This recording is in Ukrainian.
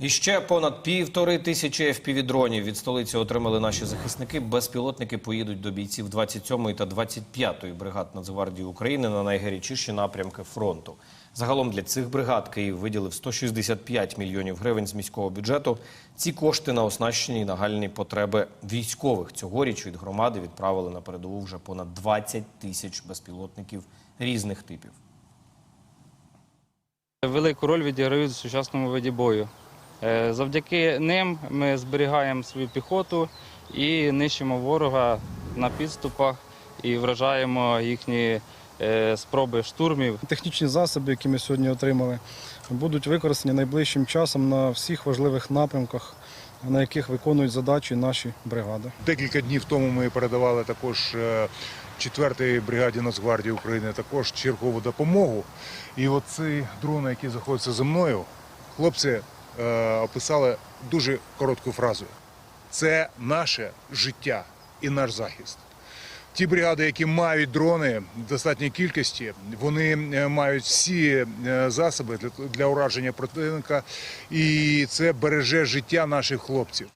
І ще понад півтори тисячі FPV-дронів від столиці отримали наші захисники. Безпілотники поїдуть до бійців 27-ї та 25-ї бригад Нацгвардії України на найгарячіші напрямки фронту. Загалом для цих бригад Київ виділив 165 мільйонів гривень з міського бюджету. Ці кошти на оснащені і нагальні потреби військових. Цьогоріч від громади відправили на передову вже понад 20 тисяч безпілотників різних типів. Велику роль відіграють в сучасному виді бою. Е, Завдяки ним ми зберігаємо свою піхоту і нищимо ворога на підступах і вражаємо їхні е, спроби штурмів. Технічні засоби, які ми сьогодні отримали, будуть використані найближчим часом на всіх важливих напрямках, на яких виконують задачі наші бригади. Декілька днів тому ми передавали також е, 4-й бригаді Нацгвардії України також чергову допомогу. І оці дрони, які знаходяться за мною, хлопці е, описали дуже коротку фразу: це наше життя і наш захист. Ті бригади, які мають дрони в достатній кількості, вони е, мають всі е, засоби для, для ураження противника, і це береже життя наших хлопців.